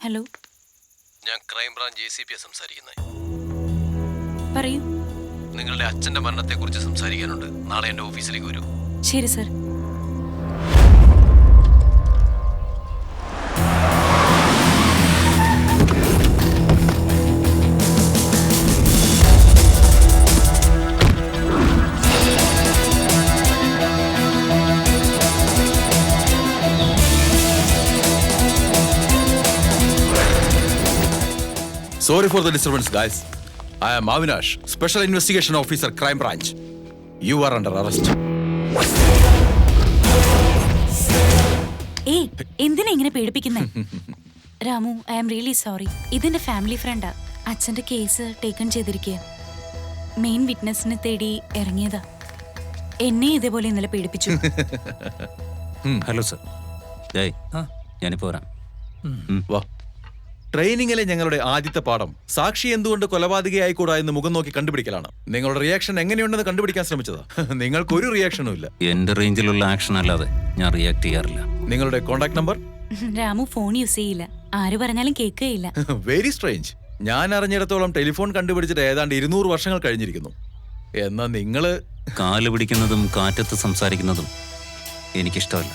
Hello ഞാൻ crime branch A C P സംസാരിക്കുന്നത് പറയൂ. നിങ്ങളുടെ അച്ഛന്റെ മരണത്തെ കുറിച്ച് സംസാരിക്കാനുണ്ട്. നാളെ എന്റെ ഓഫീസിലേക്ക് വരൂ. ശരി sir Sorry for the disturbance guys I am Avinash special investigation officer crime branch you are under arrest ഏയ് എന്തിനാ ഇങ്ങനെ പേടിപ്പിക്കുന്നേ? Ramu I am really sorry ഇതിന്റെ ഫാമിലി ഫ്രണ്ടാ അച്ഛന്റെ കേസ് ടേക്കൺ ചെയ്തിരിക്കുക മെയിൻ വിറ്റ്നസിനെ തേടി ഇറങ്ങിയതാ. എന്നെ ഇതേപോലെ ഇന്നലെ പേടിപ്പിച്ചു. Hello sir. ഞാനിപ്പോ വരാം. വാ. ട്രെയിനിങ്ങിലെ ഞങ്ങളുടെ ആദ്യത്തെ പാഠം സാക്ഷി എന്തുകൊണ്ട് കൊലപാതകയായിക്കൂടാ എന്ന് മുഖം നോക്കി കണ്ടുപിടിക്കലാണ്. നിങ്ങളുടെ റിയാക്ഷൻ എങ്ങനെയുണ്ടെന്ന് കണ്ടുപിടിക്കാൻ ശ്രമിച്ചതാ. നിങ്ങൾക്ക് ഒരു റിയാക്ഷനും ഇല്ല. എന്റെ റേഞ്ചിലുള്ള ആക്ഷൻ അല്ലാതെ ഞാൻ റിയാക്ട് ചെയ്യാറില്ല. നിങ്ങളുടെ contact number Ramu phone use ചെയ്യില്ല. ആര് പറഞ്ഞാലും കേൾക്കുകയില്ല. വെരി സ്ട്രേഞ്ച് ഞാൻ അറിഞ്ഞിടത്തോളം ടെലിഫോൺ കണ്ടുപിടിച്ചിട്ട് ഏതാണ്ട് ഇരുന്നൂറ് വർഷങ്ങൾ കഴിഞ്ഞിരിക്കുന്നു. എന്നാ നിങ്ങൾ? കാൽ പിടിക്കുന്നതും കാറ്റത്ത് സംസാരിക്കുന്നതും എനിക്കിഷ്ടമല്ല.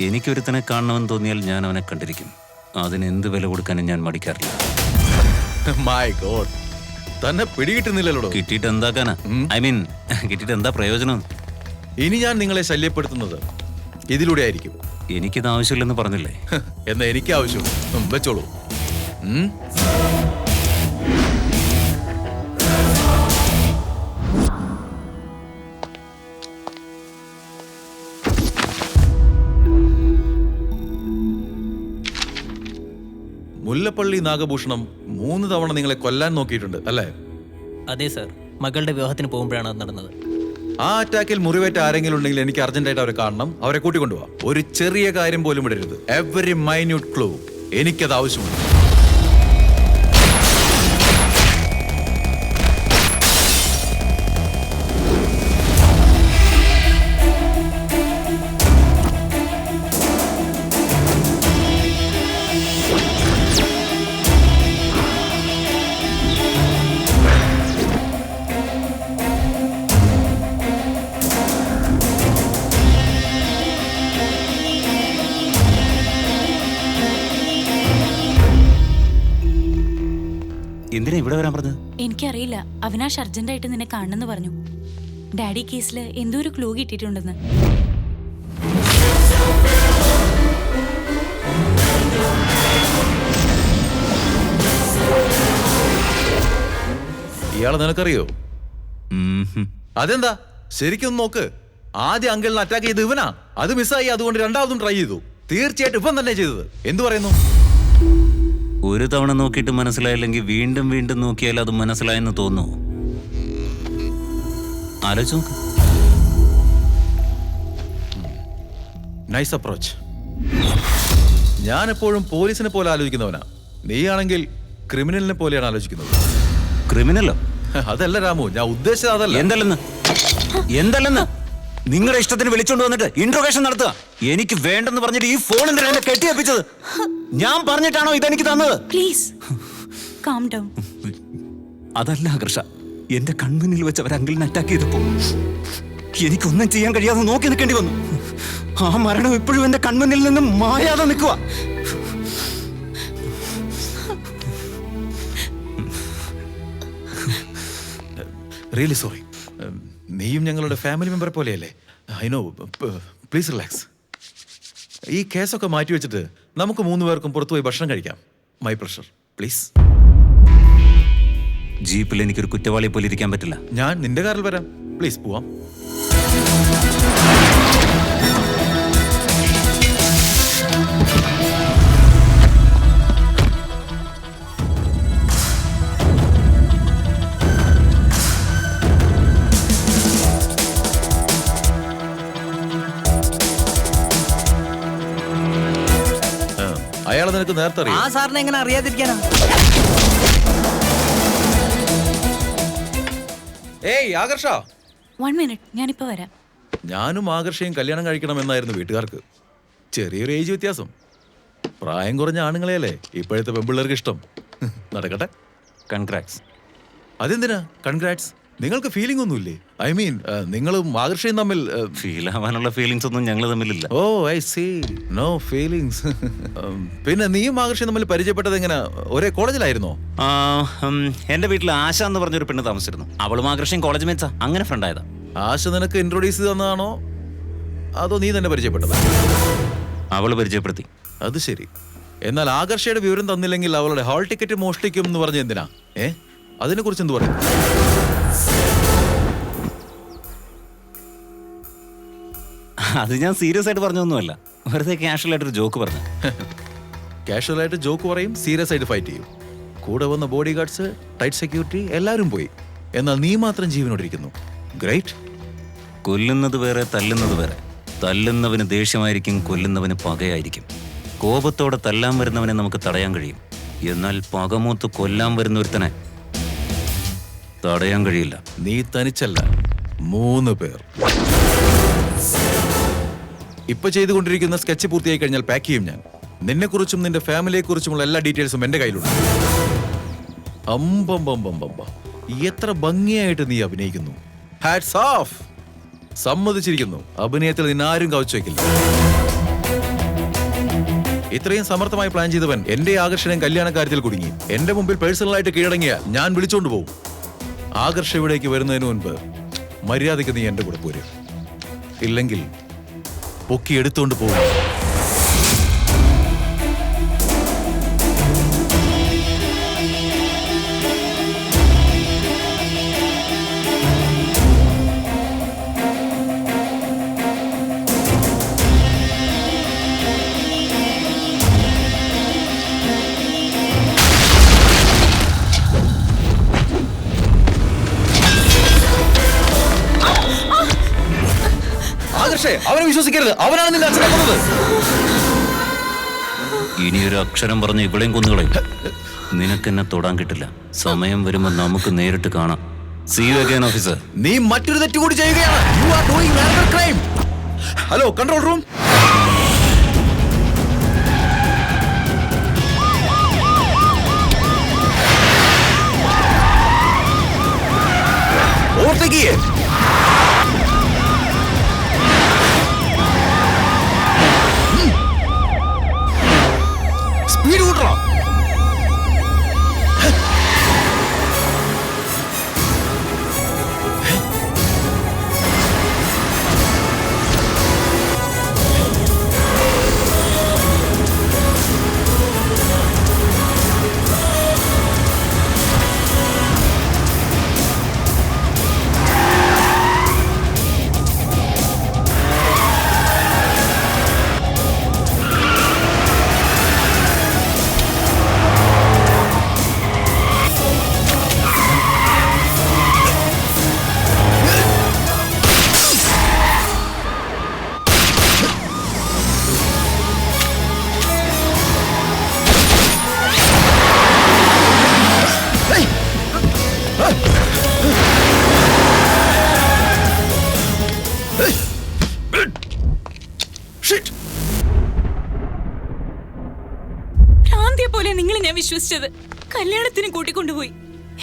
എനിക്കൊരുത്തനെ കാണണമെന്ന് തോന്നിയാൽ ഞാൻ അവനെ കണ്ടിരിക്കും. അതിന് എന്ത് വില കൊടുക്കാനും ഞാൻ മടിക്കാറില്ല. മൈ ഗോഡ് തന്നെ പിടികിട്ടുന്നില്ലല്ലോ കിട്ടിയിട്ട് എന്താക്കാനാ ഐ മീൻ കിട്ടിയിട്ട് എന്താ പ്രയോജനം? ഇനി ഞാൻ നിങ്ങളെ ശല്യപ്പെടുത്തുന്നത് ഇതിലൂടെ ആയിരിക്കും. എനിക്കിത് ആവശ്യമില്ലെന്ന് പറഞ്ഞില്ലേ? എന്നാ എനിക്ക് ആവശ്യം വെച്ചോളൂ. മുല്ലപ്പള്ളി നാഗഭൂഷണം മൂന്ന് തവണ നിങ്ങളെ കൊല്ലാൻ നോക്കിയിട്ടുണ്ട് അല്ലേ? അതെ സർ. മകളുടെ വിവാഹത്തിന് പോകുമ്പോഴാണ് അത് നടന്നത്. ആ അറ്റാക്കിൽ മുറിവേറ്റ ആരെങ്കിലും ഉണ്ടെങ്കിൽ എനിക്ക് അർജന്റായിട്ട് അവരെ കാണണം. അവരെ കൂട്ടിക്കൊണ്ടുപോകാം ഒരു ചെറിയ കാര്യം പോലും ഇടരുത് എവറി മൈന്യൂട്ട് ക്ലൂ എനിക്കത് ആവശ്യമുണ്ട്. എന്തിനാ ഇവിടെ വരാൻ പറഞ്ഞത്? എനിക്കറിയില്ല. അവിനാഷ് അർജന്റായിട്ട് നിന്നെ കാണണമെന്ന് പറഞ്ഞു. ഡാഡി കേസിൽ എന്തോ ഒരു ക്ലൂ കിട്ടിയിട്ടുണ്ടെന്ന്. ഇയാളെ നിനക്കറിയോ. അതെന്താ? ശരിക്കും നോക്ക്. ആദ്യം അങ്കിളിനെ അറ്റാക്ക് ചെയ്ത് ഇവനാ. അത് മിസ്സായി അതുകൊണ്ട് രണ്ടാമതും ട്രൈ ചെയ്തു. തീർച്ചയായിട്ടും ഇവൻ തന്നെ ചെയ്തത്. എന്തു പറയുന്നു? ഒരു തവണ നോക്കിയിട്ട് മനസ്സിലായില്ലെങ്കിൽ വീണ്ടും വീണ്ടും നോക്കിയാൽ അത് മനസ്സിലായെന്ന് തോന്നുന്നു. ആലോചിച്ച് നോക്ക്. നൈസ് അപ്രോച്ച് ഞാൻ എപ്പോഴും പോലീസിനെ പോലെ ആലോചിക്കുന്നവനാ. നീയാണെങ്കിൽ ക്രിമിനലിനെ പോലെയാണ് ആലോചിക്കുന്നത്. ക്രിമിനലോ? അതല്ല രാമു ഞാൻ ഉദ്ദേശിച്ചത് അതല്ല. എന്തല്ലെന്ന്? എന്തല്ലെന്ന്? നിങ്ങളുടെ ഇഷ്ടത്തിന് വിളിച്ചോണ്ട് വന്നിട്ട് ഇൻട്രോഗേഷൻ നടത്തുക. എനിക്ക് വേണ്ടെന്ന് പറഞ്ഞിട്ട് ഈ ഫോൺ എന്തിനാ എന്നെ കെട്ടിയപ്പിച്ചത് ഞാൻ പറഞ്ഞിട്ടാണോ ഇതെനിക്ക് തന്നത്? പ്ലീസ് കാം ഡൗൺ അതല്ല ആകർഷ എന്റെ കൺമുന്നിൽ വെച്ച് അവർ അങ്കിളിനെ അറ്റാക്ക് ചെയ്തപ്പോ എനിക്കൊന്നും ചെയ്യാൻ കഴിയാതെ നോക്കി നിൽക്കേണ്ടി വന്നു. ആ മരണം ഇപ്പോഴും എന്റെ കൺമുന്നിൽ നിന്നും മായാതെ നിൽക്കുക. റിയലി സോറി നീയും ഞങ്ങളുടെ ഫാമിലി മെമ്പർ പോലെയല്ലേ? ഐ നോ പ്ലീസ് റിലാക്സ് ഈ കേസൊക്കെ മാറ്റി വെച്ചിട്ട് നമുക്ക് മൂന്ന് പേർക്കും പുറത്തുപോയി ഭക്ഷണം കഴിക്കാം. മൈ പ്രഷർ പ്ലീസ് ജീപ്പിൽ എനിക്കൊരു കുറ്റവാളിയെ പോലെ ഇരിക്കാൻ പറ്റില്ല. ഞാൻ നിന്റെ കാറിൽ വരാം. പ്ലീസ് പോവാം. അയാളെ അറിയാം. നേരത്തെ ആ സാറിനെ എങ്ങനെ അറിയാതിരിക്കാനാ? ഏയ് ആകർഷ. വൺ മിനിറ്റ് ഞാനിപ്പോ വരാം. ഞാനും ആകർഷയും കല്യാണം കഴിക്കണം എന്നായിരുന്നു വീട്ടുകാർക്ക്. ചെറിയൊരു ഏജ് വ്യത്യാസം. പ്രായം കുറഞ്ഞ ആണുങ്ങളെയല്ലേ? ഇപ്പോഴത്തെ പെമ്പിള്ളേർക്ക് ഇഷ്ടം. നടക്കട്ടെ. കൺഗ്രാറ്റ്സ് അതെന്തിനാ? കൺഗ്രാറ്റ്സ് നിങ്ങൾക്ക് ഫീലിംഗ് ഒന്നും ഇല്ലേ ഐ മീൻ നിങ്ങളും ആകർഷയും തമ്മിൽ uh, ഫീൽ ആവാനുള്ള ഫീലിംഗ്സ് ഒന്നും ഞങ്ങൾ തമ്മിലില്ല. Oh I see no feelings പിന്നെ നീയും ആകർഷയും തമ്മിൽ പരിചയപ്പെട്ടത് എങ്ങനെ? ഒരേ കോളേജിലായിരുന്നോ? എന്റെ വീട്ടിൽ ആശ എന്ന് പറഞ്ഞൊരു പെണ്ണ് താമസിച്ചിരുന്നു. അവളും ആകർഷയും കോളേജ് മേച്ചാ അങ്ങനെ ഫ്രണ്ട് ആയതാ. ആശ നിനക്ക് ഇൻട്രൊഡ്യൂസ് തന്നതാണോ? അതോ നീ തന്നെ പരിചയപ്പെട്ടത്? അവൾ പരിചയപ്പെടുത്തി. അത് ശരി. എന്നാൽ ആകർഷയുടെ വിവരം തന്നില്ലെങ്കിൽ അവളുടെ ഹാൾ ടിക്കറ്റ് മോഷ്ടിക്കും എന്ന് പറഞ്ഞ എന്തിനാ? ഏ? അതിനെ കുറിച്ച് എന്ത് പറയും? അത് ഞാൻ സീരിയസ് ആയിട്ട് പറഞ്ഞൊന്നുമല്ല വെറുതെ കാഷ്വൽ ആയിട്ടൊരു ജോക്ക് പറഞ്ഞു. കാഷ്വൽ ആയിട്ട് ജോക്ക് പറയും സീരിയസ് ആയിട്ട് ഫൈറ്റ് ചെയ്യും. കൂടെ വന്ന ബോഡി ഗാർഡ്സ് ടൈറ്റ് സെക്യൂരിറ്റി എല്ലാവരും പോയി. എന്നാൽ നീ മാത്രം ജീവനോടിരിക്കുന്നു. ഗ്രേറ്റ് കൊല്ലുന്നത് വേറെ തല്ലുന്നത് വേറെ. തല്ലുന്നവന് ദേഷ്യമായിരിക്കും കൊല്ലുന്നവന് പകയായിരിക്കും. കോപത്തോടെ തല്ലാൻ വരുന്നവനെ നമുക്ക് തടയാൻ കഴിയും. എന്നാൽ പകമൂത്ത് കൊല്ലാൻ വരുന്ന ഒരുത്തനെ തടയാൻ കഴിയില്ല. നീ തനിച്ചല്ല മൂന്ന് പേർ. ഇപ്പൊ ചെയ്തുകൊണ്ടിരിക്കുന്ന സ്കെച്ച് പൂർത്തിയായി കഴിഞ്ഞാൽ പാക്ക് ചെയ്യും ഞാൻ. നിന്നെക്കുറിച്ചും നിന്റെ ഫാമിലിയെക്കുറിച്ചുമുള്ള എല്ലാ ഡീറ്റെയിൽസും എന്റെ കയ്യിലുണ്ട്. അമ്പമ്പമ്പമ്പമ്പ. എത്ര ഭംഗിയായിട്ട് നീ അഭിനയിക്കുന്നു. ഹാറ്റ്സ് ഓഫ് സമ്മതിച്ചിരിക്കുന്നു. അഭിനയത്തിൽ നിന്നാരും കവച്ചു വെക്കില്ല ഇത്രയും സമർത്ഥമായി പ്ലാൻ ചെയ്തവൻ എന്റെ ആകർഷണം കല്യാണ കാര്യത്തിൽ കുടുങ്ങി. എന്റെ മുമ്പിൽ പേഴ്സണലായിട്ട് കീഴടങ്ങിയ ഞാൻ വിളിച്ചോണ്ട് പോകും ആകർഷ ഇവിടേക്ക് വരുന്നതിന് മുൻപ് മര്യാദയ്ക്ക് നീ എന്റെ കൂടെ പോരും. ഇല്ലെങ്കിൽ പൊക്കി എടുത്തുകൊണ്ട് പോകും ആകർഷേ അവനെ വിശ്വസിക്കരുത്. അവനാണ് നിന്റെ അച്ഛനെ കൊന്നത്. ഇനി ഒരു അക്ഷരം പറഞ്ഞ് ഇവിടെയും കൊന്നുകളയും നിനക്കെന്നെ തൊടാൻ കിട്ടില്ല. സമയം വരുമ്പോ നമുക്ക് നേരിട്ട് കാണാം. സി യു അഗൈൻ ഓഫീസർ നീ മറ്റൊരു തെറ്റ് കൂടി ചെയ്യുകയാണ്. You are doing another crime hello control room overtake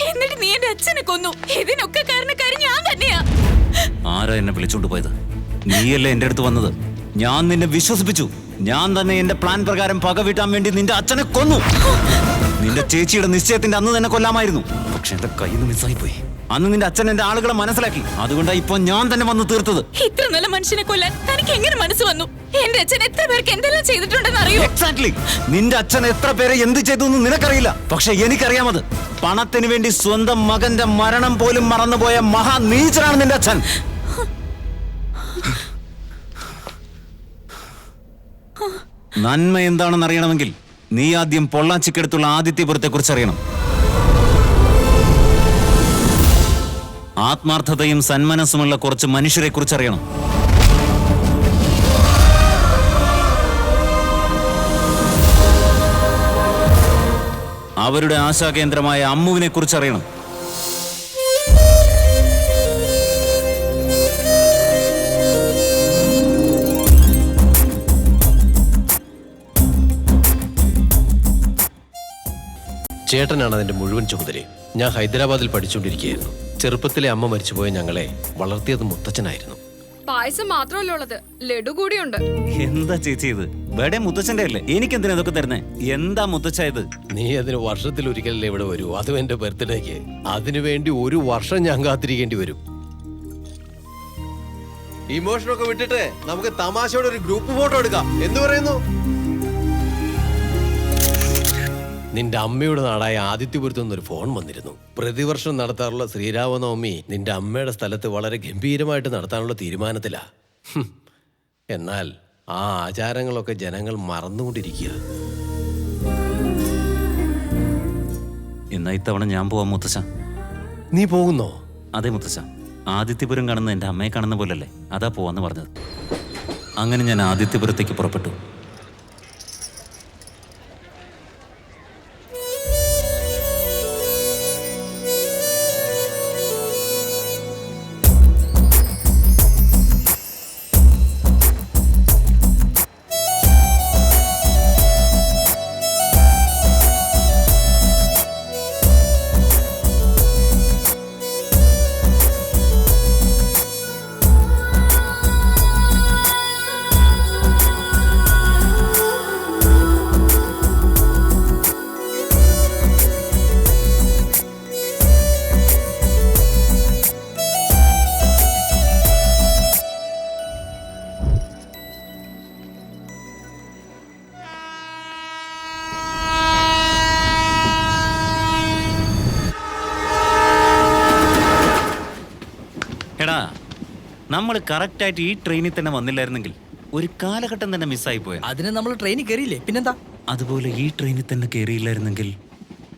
എന്നിട്ട് നീ എന്റെ അച്ഛനെ കൊന്നു. ഇതിനൊക്കെ കാരണക്കാരി ഞാൻ തന്നെയാ. ആരാ എന്നെ വിളിച്ചോണ്ട് പോയത്? നീയല്ലേ എന്റെ അടുത്ത് വന്നത്? ഞാൻ നിന്നെ വിശ്വസിപ്പിച്ചു. ഞാൻ തന്നെ എന്റെ പ്ലാൻ പ്രകാരം പക വീട്ടാൻ വേണ്ടി നിന്റെ അച്ഛനെ കൊന്നു. നിന്റെ ചേച്ചിയുടെ നിശ്ചയത്തിന്റെ അന്ന് തന്നെ കൊല്ലാമായിരുന്നു. പക്ഷെ എന്റെ കയ്യിൽ നിന്ന് മിസ്സായി പോയി അന്ന് നിന്റെ അച്ഛൻ എന്റെ ആളുകളെ മനസ്സിലാക്കി. അതുകൊണ്ടാണ് ഇപ്പൊ ഞാൻ തന്നെ വന്ന് തീർത്തത്. ഇത്ര നല്ല മനുഷ്യനെ കൊല്ലാൻ തനിക്ക് എങ്ങനെ മനസ്സ് വന്നു? എന്റെ അച്ഛൻ എത്ര പേർക്ക് എന്തെല്ലാം ചെയ്തിട്ടുണ്ടെന്ന് അറിയോ എക്സാക്ട്ലി നിന്റെ അച്ഛൻ എത്ര പേരെ എന്ത് ചെയ്തു എന്ന് നിനക്കറിയില്ല. പക്ഷെ എനിക്കറിയാമത്. പണത്തിന് വേണ്ടി സ്വന്തം മകന്റെ മരണം പോലും മറന്നുപോയ മഹാനീചനാണ് നിന്റെ അച്ഛൻ. നന്മ എന്താണെന്ന് അറിയണമെങ്കിൽ നീ ആദ്യം പൊള്ളാച്ചിക്കടുത്തുള്ള ആദിത്യപുരത്തെ കുറിച്ച് അറിയണം. ആത്മാർത്ഥതയും സന്മനസ്സുമുള്ള കുറച്ച് മനുഷ്യരെ കുറിച്ച് അറിയണം. അവരുടെ ആശാകേന്ദ്രമായ അമ്മുവിനെ കുറിച്ച് അറിയണം ചേട്ടനാണ് അതിന്റെ മുഴുവൻ ചുമതലയും. ഞാൻ ഹൈദരാബാദിൽ പഠിച്ചുകൊണ്ടിരിക്കുകയായിരുന്നു. ചെറുപ്പത്തിലെ അമ്മ മരിച്ചുപോയ ഞങ്ങളെ വളർത്തിയത് മുത്തച്ഛനായിരുന്നു. പായസം മാത്രമല്ല ഉള്ളത്. ലഡു കൂടിയുണ്ട്. എന്താ ചേച്ചി ഇത്? ബേടെ മുത്തച്ഛന്റെ അല്ലേ? എനിക്കെന്തിനാ ഇതൊക്കെ തരുന്നേ? എന്താ മുത്തച്ഛ ഇത്? നീ അതിന് വർഷത്തിൽ ഒരിക്കലല്ലേ ഇവിടെ വരൂ? അതും എന്റെ ബർത്ത്ഡേക്ക്. അതിനു വേണ്ടി ഒരു വർഷം ഞാൻ കാത്തിരിക്കേണ്ടി വരും. ഇമോഷനൊക്കെ വിട്ടിട്ട് നമുക്ക് തമാശയോടെ ഒരു ഗ്രൂപ്പ് ഫോട്ടോ എടുക്കാം. എന്ന് പറയുന്നു? നിന്റെ അമ്മയുടെ നാടായ ആദിത്യപുരത്തു നിന്നൊരു ഫോൺ വന്നിരുന്നു. പ്രതിവർഷം നടത്താറുള്ള ശ്രീരാമനവമി നിന്റെ അമ്മയുടെ സ്ഥലത്ത് വളരെ ഗംഭീരമായിട്ട് നടത്താനുള്ള തീരുമാനത്തിലാ. എന്നാൽ ആ ആചാരങ്ങളൊക്കെ ജനങ്ങൾ മറന്നുകൊണ്ടിരിക്കുക. എന്നാ ഇത്തവണ ഞാൻ പോവാം മുത്തശ്ശ നീ പോകുന്നോ? അതെ മുത്തശ്ശ ആദിത്യപുരം കാണുന്ന എന്റെ അമ്മയെ കാണുന്ന പോലല്ലേ? അതാ പോവാന്ന് പറഞ്ഞത്. അങ്ങനെ ഞാൻ ആദിത്യപുരത്തേക്ക് പുറപ്പെട്ടു. നമ്മൾ കറക്റ്റായിട്ട് ഈ ട്രെയിനിൽ തന്നെ വന്നില്ലായിരുന്നെങ്കിൽ ഒരു കാലഘട്ടം തന്നെ മിസ്സായി പോയത് അതിന് നമ്മൾ ട്രെയിനിൽ കയറിയില്ലേ പിന്നെന്താ? അതുപോലെ ഈ ട്രെയിനിൽ തന്നെ കയറിയില്ലായിരുന്നെങ്കിൽ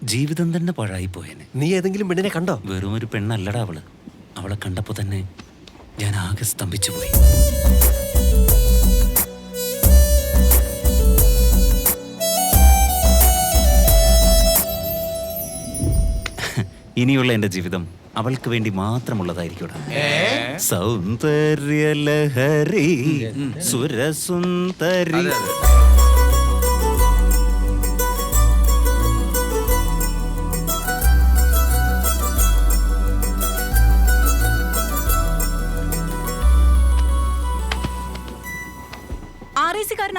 ജീവിതം തന്നെ പാഴായി പോയേനെ. നീ ഏതെങ്കിലും പെണ്ണിനെ കണ്ടോ? വെറും ഒരു പെണ്ണല്ലടാ അവൾ. അവളെ കണ്ടപ്പോ തന്നെ ഞാൻ ആകെ സ്തംഭിച്ചു പോയി. ഇനിയുള്ള എന്റെ ജീവിതം അവൾക്ക് വേണ്ടി മാത്രമുള്ളതായിരിക്കും സൗന്ദര്യലഹരി സുരസുന്ദരി.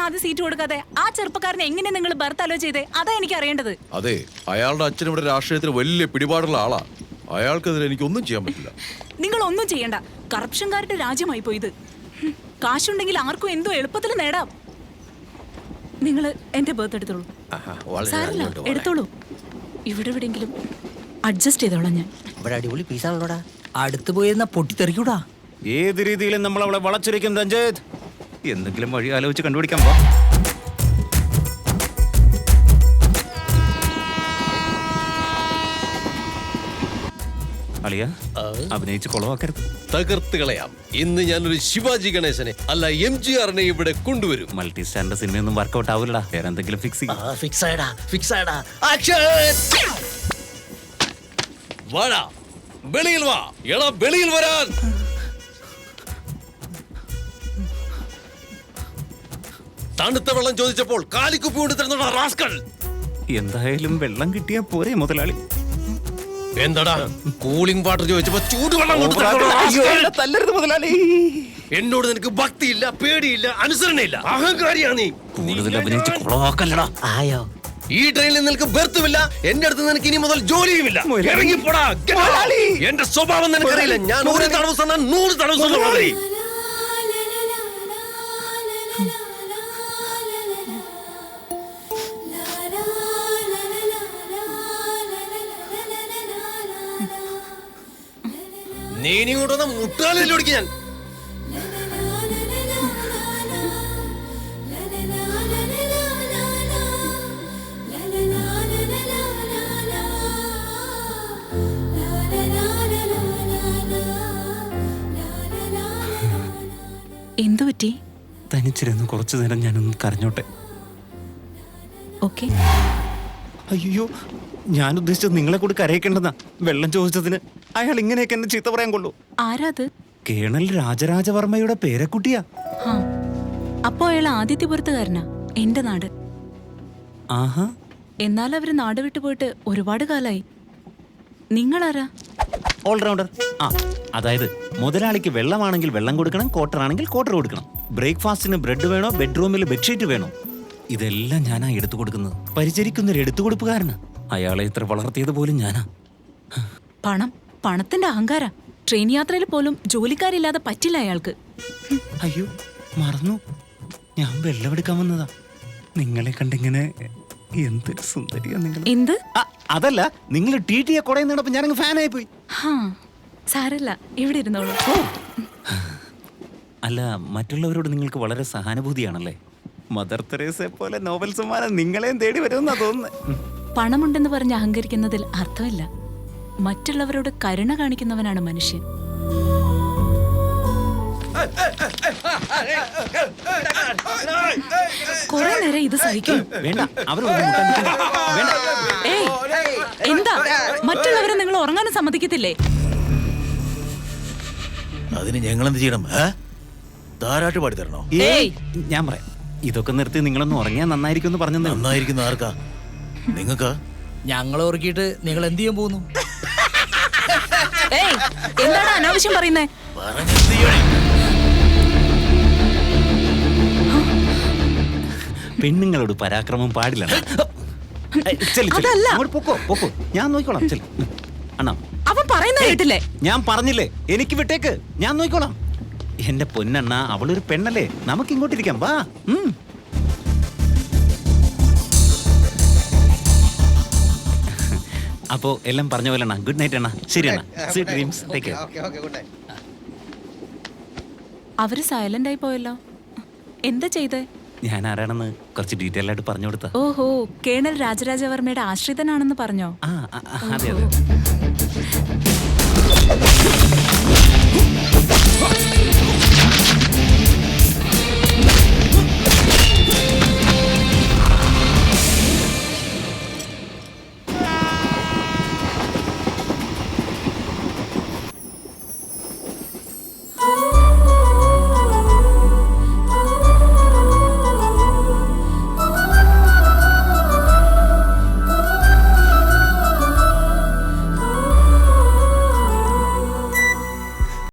ആദ്യം സീറ്റ് കൊടുക്കാതെ ആ ചെറുപ്പക്കാരനെ എങ്ങനെ നിങ്ങൾ ബർത്ത് അലോ ചെയ്തേ? അതാ എനിക്ക് അറിയേണ്ടത് അതെ അയാളുടെ അച്ഛൻ ഇവിടെ രാഷ്ട്രീയത്തിൽ വലിയ പിടിപാടുള്ള ആളാ. അയാൾക്കെതിരെ എനിക്ക് ഒന്നും ചെയ്യാൻ പറ്റില്ല. നിങ്ങൾ ഒന്നും ചെയ്യണ്ട. കറപ്ഷൻകാരുടെ രാജ്യമായി പോയത് ഇത്. കാശുണ്ടെങ്കിൽ ആർക്കും എന്തോ എളുപ്പത്തിൽ നേടാം. നിങ്ങൾ എന്റെ ബർത്ത് എടുത്തോളൂ. സാരല്ല എടുത്തോളൂ. ഇവിടെ എവിടെയെങ്കിലും അഡ്ജസ്റ്റ് ചെയ്തോളാം ഞാൻ. ഇവിടെ അടിപൊളി പീസാണല്ലോടാ അടുത്ത് പോയിരുന്ന പൊട്ടിത്തെറിക്കൂടാ. ഏത് രീതിയിലും നമ്മൾ അവളെ വളച്ചൊരിക്കും രഞ്ജിത്ത്. എന്തെങ്കിലും വഴി ആലോചിച്ച് കണ്ടുപിടിക്കാൻ പോ. അളിയ അഭിനയിച്ച് കുളവാക്കരുത്. തകർത്ത് കളയാം ഇന്ന് ഞാനൊരു ശിവാജി ഗണേശനെ അല്ല എം ജി ആറിനെ ഇവിടെ കൊണ്ടുവരും. മൾട്ടി സ്റ്റാൻഡ് സിനിമയൊന്നും വർക്കൗട്ട് ആവില്ലടാ വേറെ എന്തെങ്കിലും ഫിക്സ് ഫിക്സ് ആയടാ ഫിക്സ് ആയടാ. വാടാ വെളിയിൽ വാ. എടാ വെളിയിൽ വരാൻ. തണുത്ത വെള്ളം ചോദിച്ചപ്പോൾ കാലിക്കുപ്പി കൊണ്ട് തരുന്ന റാസ്കൾ എന്തായാലും വെള്ളം കിട്ടിയാ പോരെ മുതലാളി. എന്താടാ? കൂളിംഗ് വാട്ടർ ചോദിച്ചപ്പോ ചൂടുവെള്ളം കൊടുത്തു മുതലാളി. എന്നോട് നിനക്ക് ഭക്തിയില്ല പേടിയില്ല അനുസരണയില്ല. അഹങ്കാരിയാ നീ. കൂടുതൽ അഭിനയിച്ച് കുളവാക്കല്ലടാ ആയോ? ഈ ട്രെയിനിൽ നിനക്ക് ബെർത്തുമില്ല എന്റെ അടുത്ത് നിനക്ക് ഇനി മുതൽ ജോലിയുമില്ല. ഇറങ്ങിപ്പോടാ എന്റെ സ്വഭാവം നിനക്കറിയില്ല. ഞാൻ ഒരു തടവ് നൂറ് തടവ് നീ ഇനി കൊണ്ടുവന്ന മുട്ടാലിലൊടിക്ക് ഞാൻ. എന്തു പറ്റി? തനിച്ചിരുന്ന് കുറച്ചു നേരം ഞാനൊന്ന് കരഞ്ഞോട്ടെ. ഓക്കെ. അയ്യോ ഞാൻ ഉദ്ദേശിച്ചത് നിങ്ങളെ കൂടി കരയിക്കേണ്ടെന്നാ. വെള്ളം ചോദിച്ചതിന്. അയാൾ ഇങ്ങനെയൊക്കെ എന്നെ ചീത്ത പറയാൻ കൊള്ളൂ. ആരാത് കേണൽ രാജരാജവർമ്മയുടെ പേരക്കുട്ടിയാ. ഹാ. അപ്പോ അയാൾ ആദിത്യപുരത്തുകാരനാ എന്റെ നാട്. ആഹാ. എന്നാൽ അവർ നാട് വിട്ടു പോയിട്ട് ഒരുപാട് കാലായി. നിങ്ങളാരാ? ഓൾറൗണ്ടർ ആ അതായത് മുതലാളിക്ക് വെള്ളമാണെങ്കിൽ വെള്ളം കൊടുക്കണം ക്വാർട്ടർ ആണെങ്കിൽ ക്വാർട്ടർ കൊടുക്കണം. ബ്രേക്ക്ഫാസ്റ്റിന് ബ്രെഡ് വേണോ ബെഡ്റൂമിൽ ബെഡ്ഷീറ്റ് വേണോ? ഇതെല്ലാം ഞാനാ എടുത്തു കൊടുക്കുന്നത്. പരിചരിക്കുന്നൊരു എടുത്തു കൊടുപ്പുകാരനാ. അയാളെ ഇത്ര വളർത്തിയത് പോലും ഞാനാ. പണം. പണത്തിന്റെ അഹങ്കാര. ട്രെയിൻ യാത്രയിൽ പോലും ജോലിക്കാരില്ലാതെ പറ്റില്ല അയാൾക്ക്. അയ്യോ മറന്നു. ഞാൻ വെള്ളമെടുക്കാൻ വന്നതാ. നിങ്ങളെ കണ്ടിങ്ങനെ എന്തൊരു സുന്ദരിയാ നിങ്ങൾ എന്ത്? അതല്ല നിങ്ങൾ ടി ടിയെ കുടയിൽ നിന്നപ്പോ ഞാനങ്ങ് ഫാനായി പോയി. സാരല്ല ഇവിടെ ഇരുന്നോളൂ. അല്ല മറ്റുള്ളവരോട് നിങ്ങൾക്ക് വളരെ സഹാനുഭൂതിയാണല്ലേ? മദർ തെരേസയെ പോലെ നോബൽ സമ്മാനം നിങ്ങളെയും തേടി വരുമെന്നാ തോന്നുന്നത് പണമുണ്ടെന്ന് പറഞ്ഞ് അഹങ്കരിക്കുന്നതിൽ അർത്ഥമില്ല. മറ്റുള്ളവരോട് കരുണ കാണിക്കുന്നവനാണ് മനുഷ്യൻ. കുറെ നേരം ഇത് സഹിക്കും. വേണ്ട എന്താ? മറ്റുള്ളവരെ നിങ്ങൾ ഉറങ്ങാനും സമ്മതിക്കത്തില്ലേ? അതിന് ഞങ്ങൾ എന്ത് ചെയ്യണം ധാരാട്ട് താരാട്ട് പാടി തരണോ? ഞാൻ പറയാം. ഇതൊക്കെ നിർത്തി നിങ്ങളൊന്ന് ഉറങ്ങിയാൽ നന്നായിരിക്കും എന്ന് പറഞ്ഞു നന്നായിരിക്കുന്ന ആർക്കാ? നിങ്ങൾക്കാ? ഞങ്ങൾ ഉറക്കിയിട്ട് നിങ്ങൾ എന്ത് ചെയ്യാൻ പോകുന്നു? ഏയ് എന്താണ് അനാവശ്യം പറയുന്നേ? പെണ്ണുങ്ങളോട് പരാക്രമം പാടില്ല. അതല്ല. പൊക്കോ പൊക്കോ. ഞാൻ നോക്കിക്കോളാം അണ്ണാ. അവൻ പറയുന്ന കേട്ടില്ലേ? ഞാൻ പറഞ്ഞില്ലേ? എനിക്ക് വിട്ടേക്ക്. ഞാൻ നോക്കിക്കോളാം. എന്റെ പൊന്നണ്ണ അവളൊരു പെണ്ണല്ലേ? നമുക്ക് ഇങ്ങോട്ടിരിക്കാം വാ അപ്പോ എല്ലാം പറഞ്ഞ പോലെ അണ്ണാ. ഗുഡ് നൈറ്റ് അണ്ണാ. ശരി അണ്ണാ. സ്വീറ്റ് ഡ്രീംസ് ടേക്ക് കെയർ അവർ സൈലന്റ് ആയി പോയല്ലോ. എന്താ ചെയ്തേ? ഞാൻ ആരാണെന്ന് കുറച്ച് ഡീറ്റെയിൽ ആയിട്ട് പറഞ്ഞു കൊടുത്ത. ഓഹോ കേണൽ രാജരാജവർമ്മയുടെ ആശ്രിതനാണെന്ന് പറഞ്ഞോ? ആ ആ, ആ, അതെ അതെ.